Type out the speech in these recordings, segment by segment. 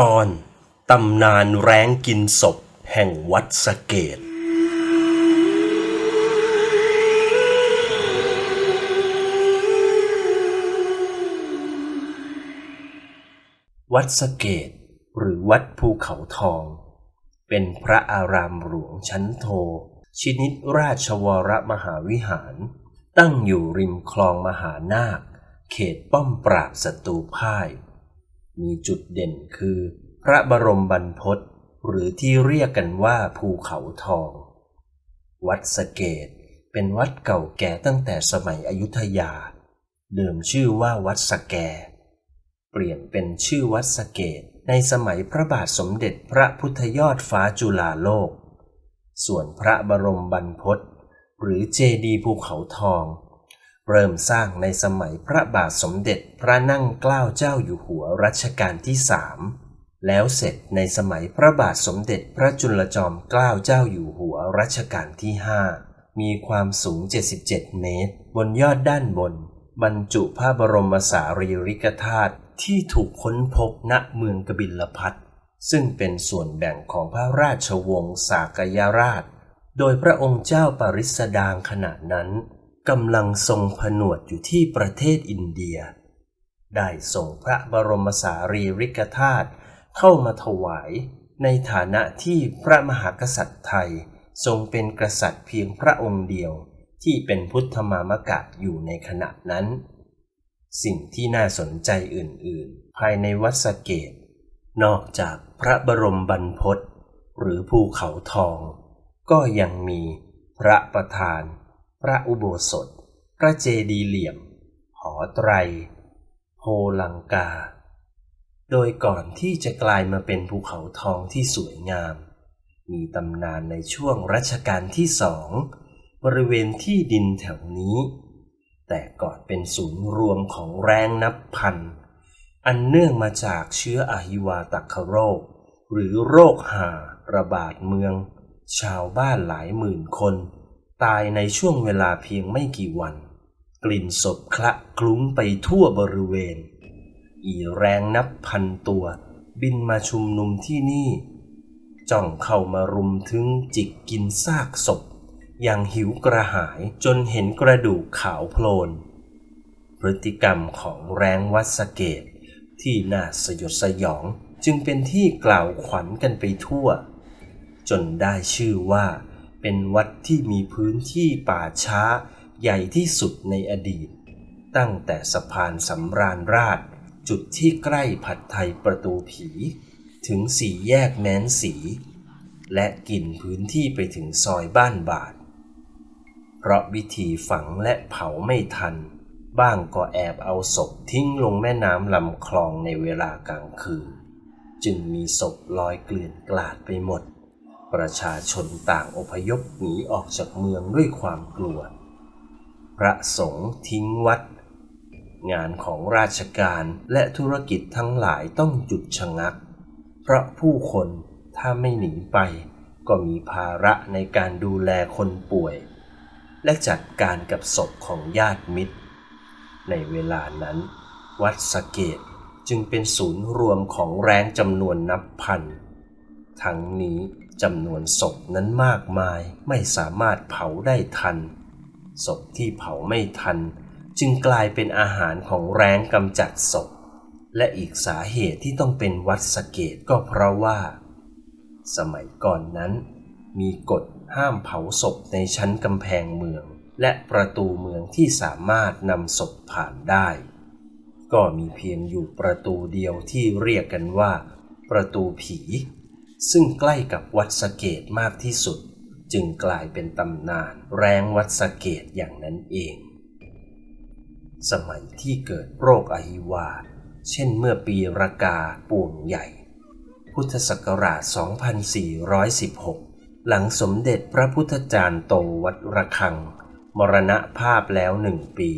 ตอนตำนานแร้งกินศพแห่งวัดสะเกตวัดสะเกตหรือวัดภูเขาทอง เป็นพระอารามหลวงชั้นโท ชินิตราชวรมหาวิหาร ตั้งอยู่ริมคลองมหานาค เขตป้อมปราบศัตรูพ่าย มีจุดเด่นคือ พระบรมบรรพตหรือที่เรียกกันว่าภูเขาทอง วัดสะเกตเป็นวัดเก่าแก่ตั้งแต่สมัยอยุธยา เดิมชื่อว่าวัดสะแก เปลี่ยนเป็นชื่อวัดสะเกตในสมัยพระบาทสมเด็จพระพุทธยอดฟ้าจุฬาโลก ส่วนพระบรมบรรพตหรือเจดีภูเขาทอง เริ่มสร้างในสมัยพระบาทสมเด็จพระนั่งเกล้าเจ้าอยู่หัวรัชกาลที่สามแล้วเสร็จในสมัยพระบาทสมเด็จพระจุลจอมเกล้าเจ้าอยู่หัวรัชกาลที่ห้ามีความสูง 77 เมตร บนยอดด้านบน บรรจุพระบรมสารีริกธาตุที่ถูกค้นพบณเมืองกบิลพัทซึ่งเป็นส่วนแบ่งของพระราชวงศ์สากยราช โดยพระองค์เจ้าปริสดางขณะนั้น กำลังทรงผนวดอยู่ที่ประเทศอินเดีย ได้ส่งพระบรมสารีริกธาตุเข้ามาถวาย ในฐานะที่พระมหากษัตริย์ไทยทรงเป็นกษัตริย์เพียงพระองค์เดียวที่เป็นพุทธมามกะอยู่ในขณะนั้น สิ่งที่น่าสนใจอื่น ๆ ภายในวัดสเกต นอกจากพระบรมบรรพตหรือภูเขาทอง ก็ยังมีพระประธาน พระอุโบสถ พระเจดีย์เหลี่ยม หอไตรโพลังกา โดยก่อนที่จะกลายมาเป็นภูเขาทองที่สวยงาม มีตำนานในช่วงรัชกาลที่สอง บริเวณที่ดินแถวนี้ แต่ก่อนเป็นศูนย์รวมของแรงนับพัน อันเนื่องมาจากเชื้ออหิวาตักโรค หรือโรคหาระบาดเมือง ชาวบ้านหลายหมื่นคน ตายในช่วงเวลาเพียงไม่กี่วัน กลิ่นศพคละคลุ้งไปทั่วบริเวณ อีแรงนับพันตัว บินมาชุมนุมที่นี่ จ้องเข้ามารุมถึงจิกกินซากศพ อย่างหิวกระหายจนเห็นกระดูกขาวโพลน พฤติกรรมของแรงวัสเกต ที่น่าสยดสยองจึงเป็นที่กล่าวขวัญกันไปทั่ว จนได้ชื่อว่า เป็นวัดที่มีพื้นที่ป่าช้าใหญ่ที่สุดในอดีต ตั้งแต่สะพานสำราญราช จุดที่ใกล้ผัดไทยประตูผี ถึงสี่แยกแม้นสี และกินพื้นที่ไปถึงซอยบ้านบาทเพราะวิธีฝังและเผาไม่ทัน บ้างก็แอบเอาศพทิ้งลงแม่น้ำลำคลองในเวลากลางคืน จึงมีศพลอยเกลื่อนกลาดไปหมด ประชาชนต่างอพยพหนีออกจากเมืองด้วยความกลัว พระสงฆ์ทิ้งวัด งานของราชการและธุรกิจทั้งหลายต้องหยุดชะงัก เพราะผู้คนถ้าไม่หนีไป ก็มีภาระในการดูแลคนป่วย และจัดการกับศพของญาติมิตร ในเวลานั้น วัดสเกตจึงเป็นศูนย์รวมของแรงจำนวนนับพัน ทั้งนี้จำนวนศพนั้นมากมายไม่สามารถเผาได้ทัน ศพที่เผาไม่ทัน จึงกลายเป็นอาหารของแรงกำจัดศพ และอีกสาเหตุที่ต้องเป็นวัดสเกตก็เพราะว่า สมัยก่อนนั้น มีกฎห้ามเผาศพในชั้นกำแพงเมือง และประตูเมืองที่สามารถนำศพผ่านได้ ก็มีเพียงอยู่ประตูเดียวที่เรียกกันว่า ประตูผี ซึ่งใกล้กับวัดสะเกตมากที่สุด จึงกลายเป็นตำนานแรงวัดสะเกตอย่างนั้นเอง สมัยที่เกิดโรคอหิวาเช่นเมื่อปีรากาป่วงใหญ่ พุทธศักราช 2416 หลังสมเด็จพระพุทธจารย์โตวัดระฆัง มรณภาพแล้วหนึ่งปี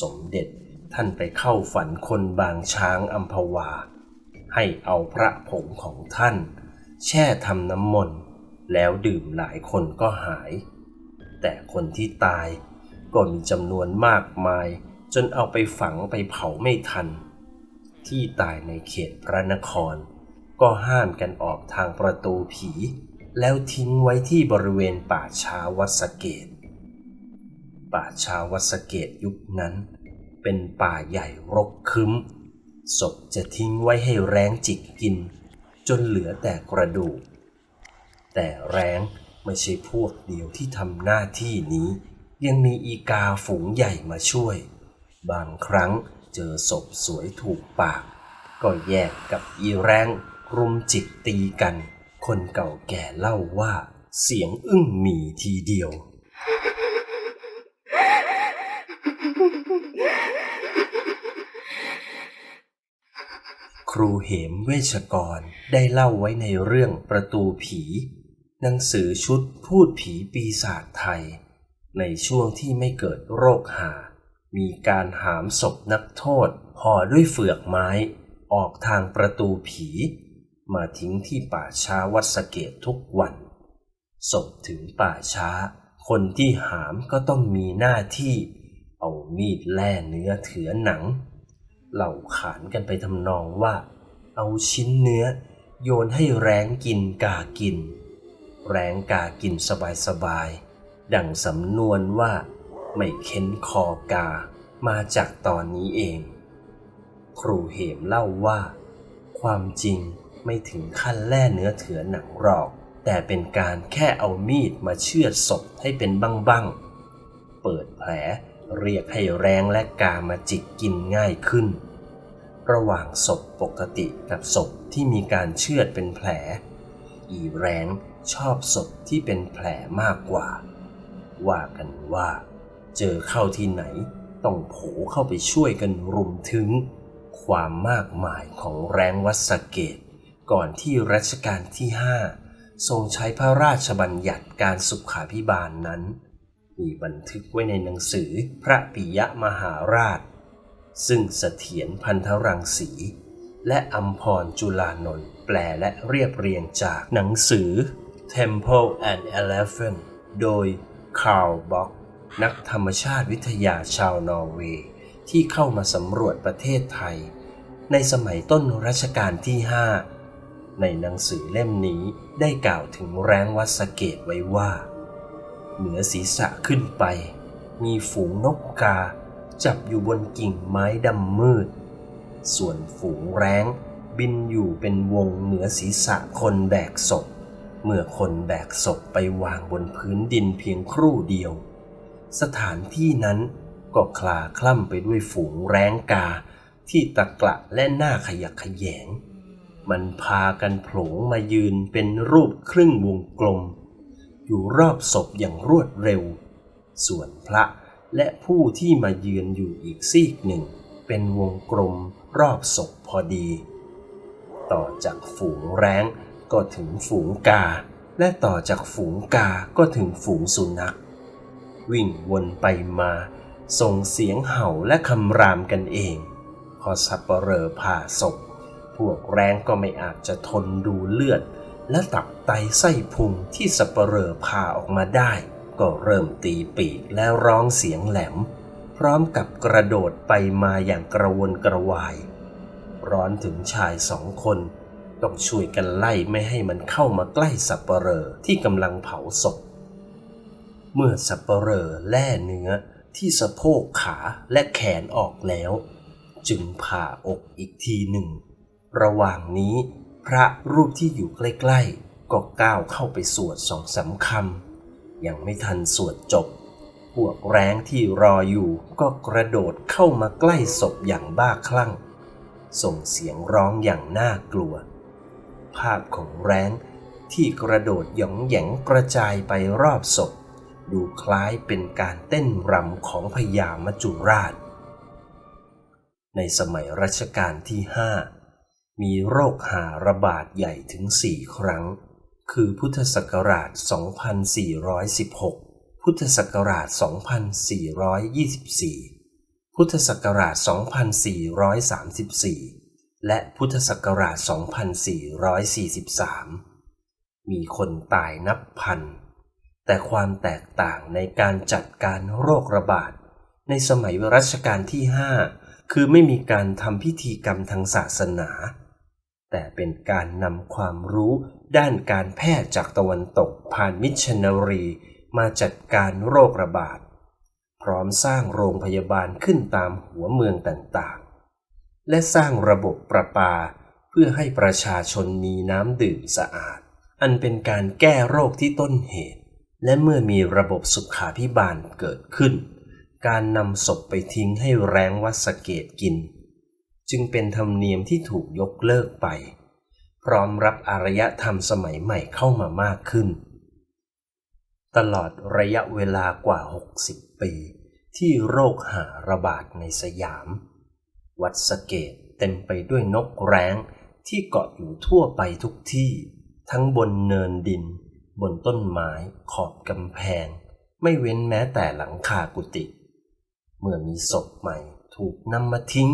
สมเด็จท่านไปเข้าฝันคนบางช้างอัมพวา ให้เอาพระผงของท่าน แช่ทำน้ำมนต์แล้วดื่มหลายคนก็หาย แต่คนที่ตายก็มีจำนวนมากมาย จนเอาไปฝังไปเผาไม่ทัน ที่ตายในเขตพระนคร ก็ห้ามกันออกทางประตูผี แล้วทิ้งไว้ที่บริเวณป่าช้าวัดสะเกต ป่าช้าวัดสะเกตยุคนั้น เป็นป่าใหญ่รกคึ้มศพจะทิ้งไว้ให้แรงจิกกิน จนเหลือแต่กระดูก แต่แรงไม่ใช่พวกเดียวที่ทำหน้าที่นี้ ยังมีอีกาฝูงใหญ่มาช่วย บางครั้งเจอศพสวยถูกปาก ก็แยกกับอีแรงรุมจิกตีกัน คนเก่าแก่เล่าว่าเสียงอึ้งหมีทีเดียว ครูเหมเวชกรได้เล่าไว้ในเรื่องประตูผี หนังสือชุดพูดผีปีศาจไทย ในช่วงที่ไม่เกิดโรคหา มีการหามศพนักโทษห่อด้วยเฟือกไม้ ออกทางประตูผี มาทิ้งที่ป่าช้าวัดสะเกตทุกวันศพถึงป่าช้า คนที่หามก็ต้องมีหน้าที่ เอามีดแล่เนื้อเถือหนัง เหล่าขานกันไปทำนองว่า เอาชิ้นเนื้อ โยนให้แรงกินกากิน แรงกากินสบายๆดังสำนวนว่า ไม่เค้นคอกา มาจากตอนนี้เอง ครูเหมเล่าว่า ความจริงไม่ถึงขั้นแล่เนื้อเถือหนังหรอก แต่เป็นการแค่เอามีดมาเชือดศพให้เป็นบ้างๆ เปิดแผล เรียกให้แรงและกามาจิกกินง่ายขึ้น ระหว่างศพปกติกับศพที่มีการเชือดเป็นแผล อีแรงชอบศพที่เป็นแผลมากกว่า ว่ากันว่า เจอเข้าที่ไหนต้องโผเข้าไปช่วยกันรุมถึง ความมากมายของแรงวัสเกต ก่อนที่รัชกาลที่ห้าทรงใช้พระราชบัญญัติการสุขาพิบาลนนั้น มีบันทึกไว้ในหนังสือพระปิยมหาราช ซึ่งเสถียรพันธรังสี และอัมพรจุลานนท์แปลและเรียบเรียงจากหนังสือ Temple and Elephant โดยคาร์ลบ็อกนักธรรมชาติวิทยาชาวนอร์เวย์ที่เข้ามาสำรวจประเทศไทย ในสมัยต้นรัชกาลที่ 5 ในหนังสือเล่มนี้ได้กล่าวถึงแรงวัดสะเกตไว้ว่า เหนือศีรษะขึ้นไป มีฝูงนกกา จับอยู่บนกิ่งไม้ดำมืด ส่วนฝูงแร้งบินอยู่เป็นวงเหนือศีรษะคนแบกศพ เมื่อคนแบกศพไปวางบนพื้นดินเพียงครู่เดียว สถานที่นั้นก็คลาคล่ำไปด้วยฝูงแร้งกาที่ตะกละและหน้าขยักขยแงมันพากันโผลงมายืนเป็นรูปครึ่งวงกลม อยู่รอบศพอย่างรวดเร็ว ส่วนพระและผู้ที่มายืนอยู่อีกซีกหนึ่ง เป็นวงกลมรอบศพพอดี ต่อจากฝูงแร้งก็ถึงฝูงกา และต่อจากฝูงกาก็ถึงฝูงสุนัข วิ่งวนไปมา ส่งเสียงเห่าและคำรามกันเอง พอสับเหรอผ่าศพ พวกแรงก็ไม่อาจจะทนดูเลือด และตับไตไส้พุงที่สับปะเหรอผ่าออกมาได้ ก็เริ่มตีปีกแล้วร้องเสียงแหลม พร้อมกับกระโดดไปมาอย่างกระวนกระวาย ร้อนถึงชายสองคน ต้องช่วยกันไล่ไม่ให้มันเข้ามาใกล้สับปะเหรอที่กำลังเผาศพ เมื่อสับปะเหร่อแล่เนื้อที่สะโพกขาและแขนออกแล้ว จึงผ่าอกอีกทีหนึ่ง ระหว่างนี้ พระรูปที่อยู่ใกล้ ๆ ก็ก้าวเข้าไปสวดสองสามคำยังไม่ทันสวดจบ พวกแรงที่รออยู่ก็กระโดดเข้ามาใกล้ศพอย่างบ้าคลั่ง ส่งเสียงร้องอย่างน่ากลัว ภาพของแรงที่กระโดดหยองแหยงกระจายไปรอบศพ ดูคล้ายเป็นการเต้นรำของพญามจุราช ในสมัยรัชกาลที่ห้า มีโรคหาระบาดใหญ่ถึงสี่ครั้ง คือพุทธศักราช 2416 พุทธศักราช 2424 พุทธศักราช 2434 และพุทธศักราช 2443 มีคนตายนับพัน แต่ความแตกต่างในการจัดการโรคระบาด ในสมัยรัชกาลที่ 5คือไม่มีการทำพิธีกรรมทางศาสนา แต่เป็นการนำความรู้ด้านการแพทย์จากตะวันตกผ่านมิชชันนารี มาจัดการโรคระบาด พร้อมสร้างโรงพยาบาลขึ้นตามหัวเมืองต่างๆ และสร้างระบบประปา เพื่อให้ประชาชนมีน้ำดื่มสะอาด อันเป็นการแก้โรคที่ต้นเหตุ และเมื่อมีระบบสุขาพิบาลเกิดขึ้น การนำศพไปทิ้งให้แรงวัสเกตกิน จึงเป็นธรรมเนียมที่ถูกยกเลิกไป พร้อมรับอารยธรรมสมัยใหม่เข้ามามากขึ้น ตลอดระยะเวลากว่า 60 ปี ที่โรคหาระบาดในสยาม วัดสเกตเต็มไปด้วยนกแร้งที่เกาะอยู่ทั่วไปทุกที่ ทั้งบนเนินดิน บนต้นไม้ขอบกำแพง ไม่เว้นแม้แต่หลังคากุฏิเมื่อมีศพใหม่ถูกนำมาทิ้ง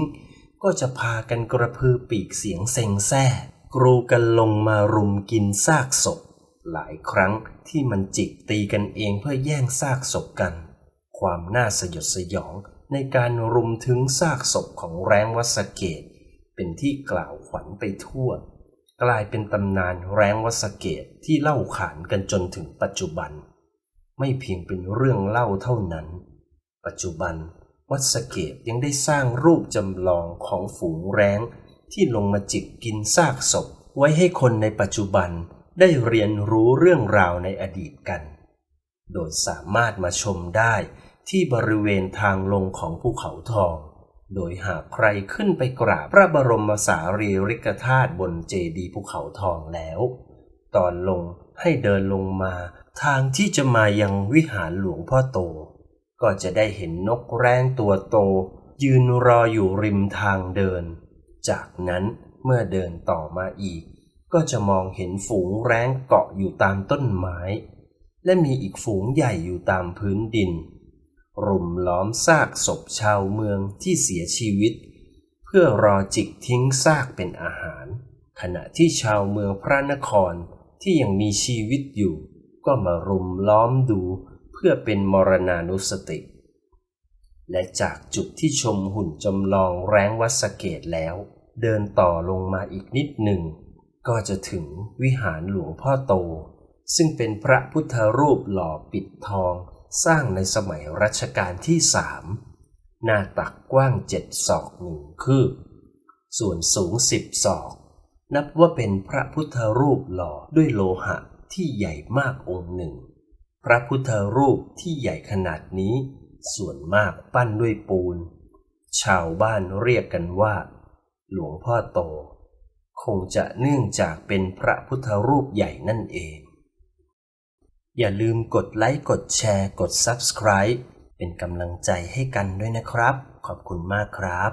ก็จะพากันกระพือปีกเสียงเซ็งแซ่กรูกันลงมารุมกินซากศพ หลายครั้งที่มันจิกตีกันเองเพื่อแย่งซากศพกัน ความน่าสยดสยองในการรุมถึงซากศพของแรงวัสเกต เป็นที่กล่าวขวัญไปทั่ว กลายเป็นตำนานแรงวัสเกตที่เล่าขานกันจนถึงปัจจุบัน ไม่เพียงเป็นเรื่องเล่าเท่านั้น ปัจจุบัน วัดสเกตยังได้สร้างรูปจำลองของฝูงแร้ง ที่ลงมาจิกกินซากศพ ไว้ให้คนในปัจจุบันได้เรียนรู้เรื่องราวในอดีตกัน โดยสามารถมาชมได้ที่บริเวณทางลงของภูเขาทอง โดยหากใครขึ้นไปกราบพระบรมสารีริกธาตุบนเจดีย์ภูเขาทองแล้ว ตอนลงให้เดินลงมาทางที่จะมายังวิหารหลวงพ่อโต ก็จะได้เห็นนกแร้งตัวโต ยืนรออยู่ริมทางเดิน จากนั้นเมื่อเดินต่อมาอีก ก็จะมองเห็นฝูงแร้งเกาะอยู่ตามต้นไม้ และมีอีกฝูงใหญ่อยู่ตามพื้นดิน รุมล้อมซากศพชาวเมืองที่เสียชีวิต เพื่อรอจิกทิ้งซากเป็นอาหาร ขณะที่ชาวเมืองพระนครที่ยังมีชีวิตอยู่ ก็มารุมล้อมดู เพื่อเป็นมรณานุสติ และจากจุดที่ชมหุ่นจำลองแร้งวัดสเกตแล้ว เดินต่อลงมาอีกนิดหนึ่ง ก็จะถึงวิหารหลวงพ่อโต ซึ่งเป็นพระพุทธรูปหล่อปิดทองสร้างในสมัยรัชกาลที่สามหน้าตักกว้างเจ็ดศอกหนึ่งคืบ ส่วนสูงสิบศอก นับว่าเป็นพระพุทธรูปหล่อด้วยโลหะที่ใหญ่มากองค์หนึ่ง พระพุทธรูปที่ใหญ่ขนาดนี้ ส่วนมากปั้นด้วยปูน ชาวบ้านเรียกกันว่า หลวงพ่อโต คงจะเนื่องจากเป็นพระพุทธรูปใหญ่นั่นเอง อย่าลืมกดไลค์ กดแชร์ กด Subscribe เป็นกำลังใจให้กันด้วยนะครับ ขอบคุณมากครับ